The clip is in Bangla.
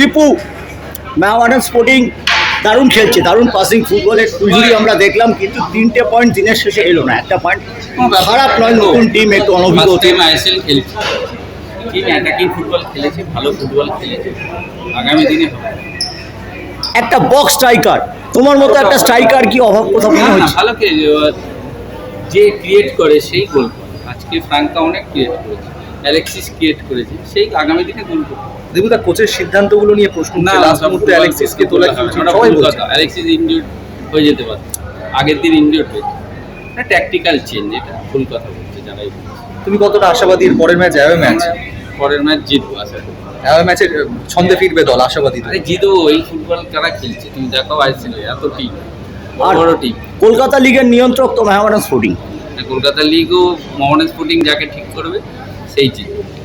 দীপু ম্যাওয়ার্ডেন স্পোর্টিং দারুণ খেলছে দারুণ পাসিং ফুটবলের টুজুরি আমরা দেখলাম কিন্তু তিনটে পয়েন্ট দিনের শেষে এলো না। একটা পয়েন্ট খারাপ নয় নতুন টিম একটু অনভিজ্ঞ। টাইম আইএসএল খেলছে। টিম অ্যাটাকিং ফুটবল খেলেছে ভালো ফুটবল খেলেছে। আগামী দিনে একটা বক্স স্ট্রাইকার তোমার মতো একটা স্ট্রাইকার কি অভাব কোথাও মনে হচ্ছে ভালো যে ক্রিয়েট করে সেই গোল আজকে ফ্রাঙ্কা অনেক ক্রিয়েট করেছে। অ্যালেক্সিস ক্রিয়েট করেছে সেই আগামী দিনে গোল করবে। দেবুদা কোচের সিদ্ধান্তগুলো নিয়ে প্রশ্ন না লাস্ট মুহূর্তে অ্যালেক্সিসকে তোলা সবাই বলছে। অ্যালেক্সিস ইনজুর্ড হয়ে যেতে পারে। আগের দিন ইনজুর্ড হয়েছে এটা ট্যাকটিক্যাল চেঞ্জ এটা ভুল কথা বলছে যারাই তুমি কতটা আশাবাদী পরের ম্যাচ অ্যাওয়ে ম্যাচ? পরের ম্যাচ জিতবো আশা করি। অ্যাওয়ে ম্যাচে ছন্দে ফিরবে দল আশাবাদী। আরে জিতবো এই ফুটবল কারা খেলছে? তুমি দেখো আইসিএল এত টিম বড় টিম কলকাতা লিগের নিয়ন্ত্রক তো ম্যাওয়ার্ডেন স্পোর্টিং কলকাতা লিগও মোহামেডান স্পোর্টিং যাকে ঠিক করবে। সেই জিতবে